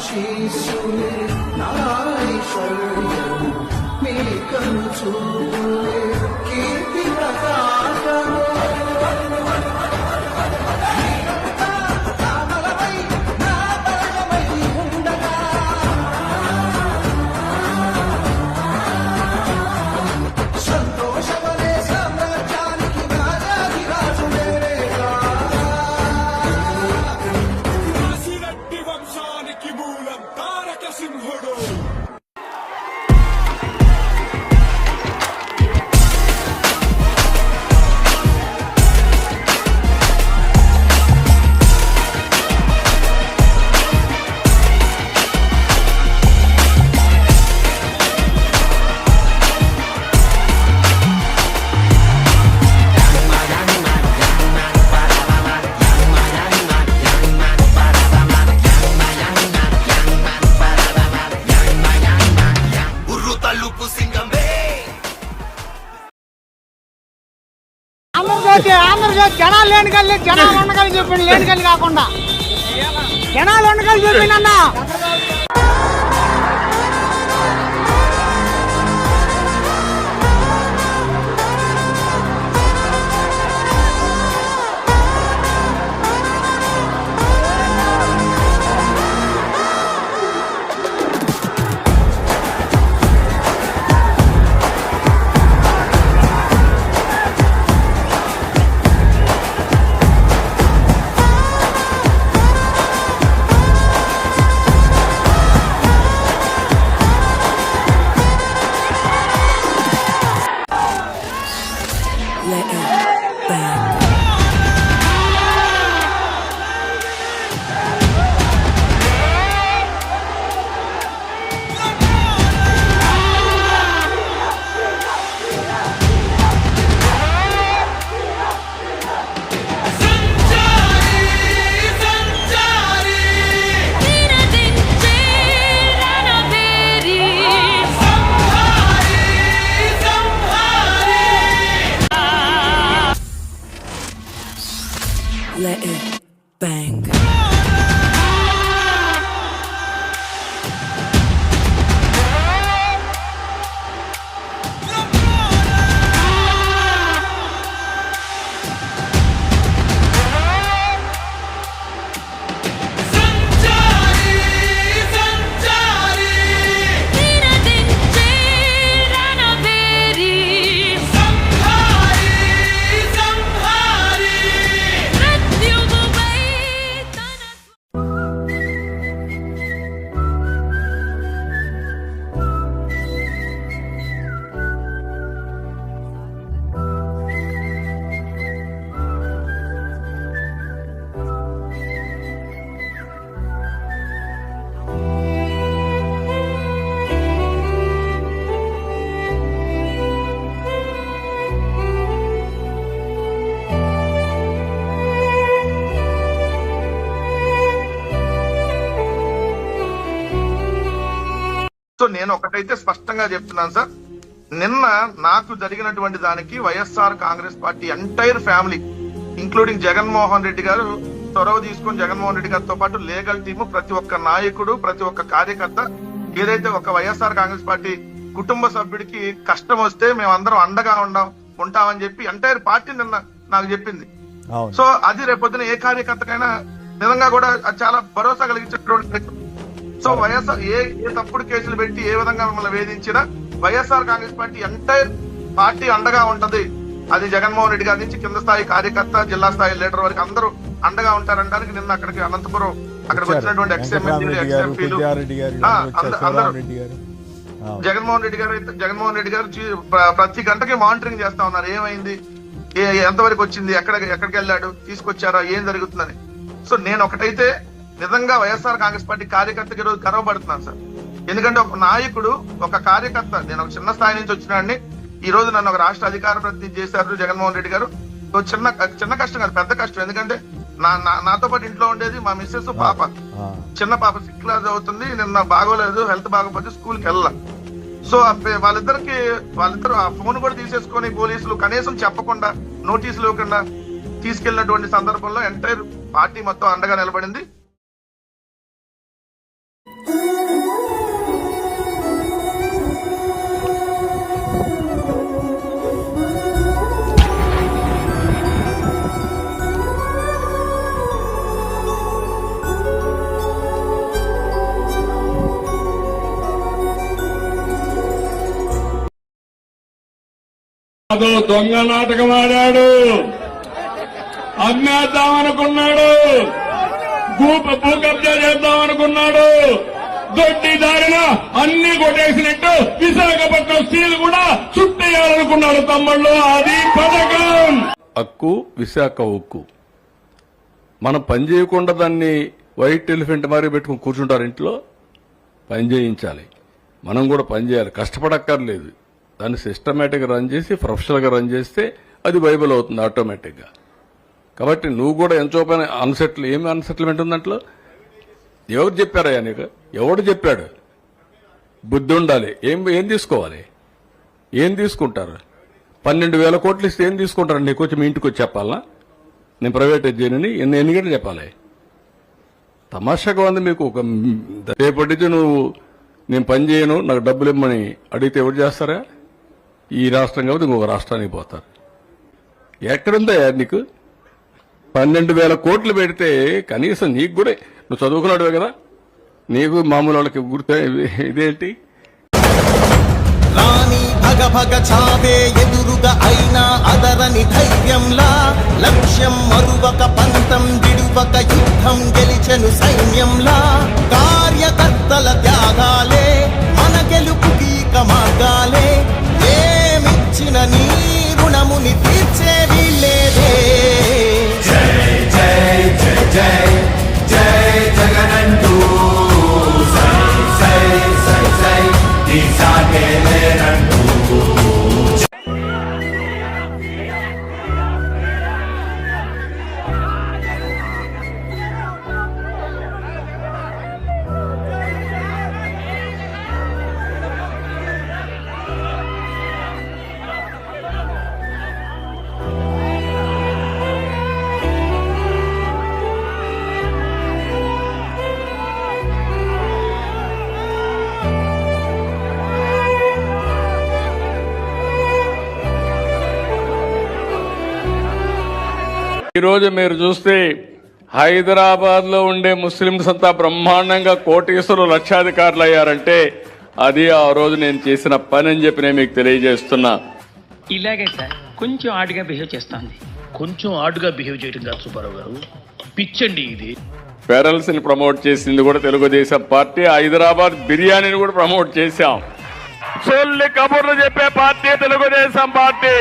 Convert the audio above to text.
ఆశీస్సులే నా మీ కను చూపులే కీర్తి ప్రకాశము ఆంధ్రజ్యోతి ఆంధ్రప్రదేశ్ జనాలు లేని కలిసి జనాలు ఉండగలి చూపిండి లేని కలిసి కాకుండా. జనాలు ఉండగలి చూపిండి అన్న నేను ఒకటైతే స్పష్టంగా చెప్తున్నాను సార్. నిన్న నాకు జరిగినటువంటి దానికి YSR Congress party entire family including Jaganmohan Reddy garu చొరవ తీసుకొని జగన్మోహన్ రెడ్డి గారితో పాటు లీగల్ టీము ప్రతి ఒక్క నాయకుడు ప్రతి ఒక్క కార్యకర్త ఏదైతే ఒక వైఎస్ఆర్ కాంగ్రెస్ పార్టీ కుటుంబ సభ్యుడికి కష్టం వస్తే మేమందరం అండగా ఉండం ఉంటామని చెప్పి ఎంటైర్ పార్టీ నిన్న నాకు చెప్పింది. సో అది రేపొద్దున ఏ కార్యకర్తకైనా నిజంగా కూడా చాలా భరోసా కలిగించేటువంటి సో వైఎస్ఆర్ ఏ ఏ తప్పుడు కేసులు పెట్టి ఏ విధంగా మిమ్మల్ని వేధించినా YSR Congress party entire party అండగా ఉంటది. అది జగన్మోహన్ రెడ్డి గారి నుంచి కింద స్థాయి కార్యకర్త జిల్లా స్థాయి లీడర్ వరకు అందరూ అండగా ఉంటారనడానికి నిన్న అక్కడికి అనంతపురం అక్కడికి వచ్చినటువంటి అందరూ. జగన్మోహన్ రెడ్డి గారు జగన్మోహన్ రెడ్డి గారు ప్రతి గంటకి మానిటరింగ్ చేస్తా ఉన్నారు. ఏమైంది? ఎంతవరకు వచ్చింది? ఎక్కడ ఎక్కడికి వెళ్ళాడు? తీసుకొచ్చారా? ఏం జరుగుతుందని. సో నేను ఒకటైతే నిజంగా వైఎస్ఆర్ కాంగ్రెస్ పార్టీ కార్యకర్తకి ఈరోజు గర్వపడుతున్నాను సార్. ఎందుకంటే ఒక నాయకుడు ఒక కార్యకర్త నేను ఒక చిన్న స్థాయి నుంచి వచ్చినాడిని ఈ రోజు నన్ను ఒక రాష్ట్ర అధికార ప్రతినిధి చేశారు జగన్మోహన్ రెడ్డి గారు. చిన్న చిన్న కష్టం కాదు పెద్ద కష్టం. ఎందుకంటే నా నా- నాతో పాటు ఇంట్లో ఉండేది మా మిస్సెస్ పాప. చిన్న పాప సిక్స్ క్లాస్ అవుతుంది నిన్న బాగోలేదు హెల్త్ బాగోపోతే స్కూల్కి వెళ్ళాల సో వాళ్ళిద్దరికి వాళ్ళిద్దరు ఆ ఫోన్ కూడా తీసేసుకొని పోలీసులు కనీసం చెప్పకుండా నోటీసులు ఇవ్వకుండా తీసుకెళ్ళినటువంటి సందర్భంలో ఎంటైర్ పార్టీ మొత్తం అండగా నిలబడింది. అదో దొంగ నాటకం ఆడాడు. అమ్మేద్దామనుకున్నాడు. భూప భూ కబ్జా చేద్దామనుకున్నాడు. దొడ్డి దారిన అన్ని కొట్టేసినట్టు విశాఖపట్నం స్టీల్ కూడా చుట్టేయాలనుకున్నాడు తమ్ముళ్ళు. అది పథకం. హక్కు విశాఖ ఉక్కు. మనం పని చేయకుండా దాన్ని వైట్ ఎలిఫెంట్ మారి పెట్టుకుని కూర్చుంటారు ఇంట్లో. పని చేయించాలి. మనం కూడా పని చేయాలి. కష్టపడక్కర్లేదు. దాన్ని సిస్టమేటిక్గా రన్ చేసి ప్రొఫెషనల్గా రన్ చేస్తే అది బైబిల్ అవుతుంది ఆటోమేటిక్గా కాబట్టి నువ్వు కూడా ఎంతో పని అన్సెటిల్ ఏమి అన్సెటిల్మెంట్ ఉంది దాంట్లో? ఎవరు చెప్పారయ్యా నీకు? ఎవడు చెప్పాడు? బుద్ధి ఉండాలి. ఏం ఏం తీసుకోవాలి? ఏం తీసుకుంటారు? పన్నెండు వేల కోట్లు ఇస్తే ఏం తీసుకుంటారు? నీకు వచ్చి మీ ఇంటికి వచ్చి చెప్పాలా? నేను ప్రైవేట్ చేయనని ఎన్ని ఎన్ని గంటలు చెప్పాలి? తమాషాగా ఉంది మీకు ఒక రేపటి నువ్వు నేను పని చేయను నాకు డబ్బులు ఇమ్మని అడిగితే ఎవరు చేస్తారా? ఈ రాష్ట్రం కాబట్టి ఇంకొక రాష్ట్రానికి పోతారు. ఎక్కడుందా నీకు? పన్నెండు వేల కోట్లు పెడితే కనీసం నీకు కూడా నువ్వు చదువుకున్నాడువే కదా? నీకు మామూలు వాళ్ళకి గుర్తు ఇదేంటి? రాణి చావే ఎదురుగా అయినా అదరని ధైర్యంలా లక్ష్యం మరువక పంతం విడువక యుద్ధం గెలిచెను సైన్యంలా. కార్యకర్తల త్యాగాలే మన గెలుపు మార్గాలే. ఈ రోజు మీరు చూస్తే హైదరాబాద్లో ఉండే ముస్లింస్ అంతా బ్రహ్మాండంగా కోటీశ్వరులు లక్షాధికారులు అయ్యారంటే అది ఆ రోజు నేను చేసిన పని అని చెప్పి నేను మీకు తెలియజేస్తున్నా. ఇలాగే సార్ కొంచెం ఆడుగా బిహేవ్ చేస్తోంది. కొంచెం ఆడుగా బిహేవ్ చేయడం కాదు సుబ్బారావు గారు. పిచ్చండి ఇది. పెరల్స్ని ప్రమోట్ చేసింది కూడా తెలుగుదేశం పార్టీ. హైదరాబాద్ బిర్యానీని కూడా ప్రమోట్ చేశాం. సొల్లి కబుర్లు చెప్పే పార్టీ తెలుగుదేశం పార్టీ.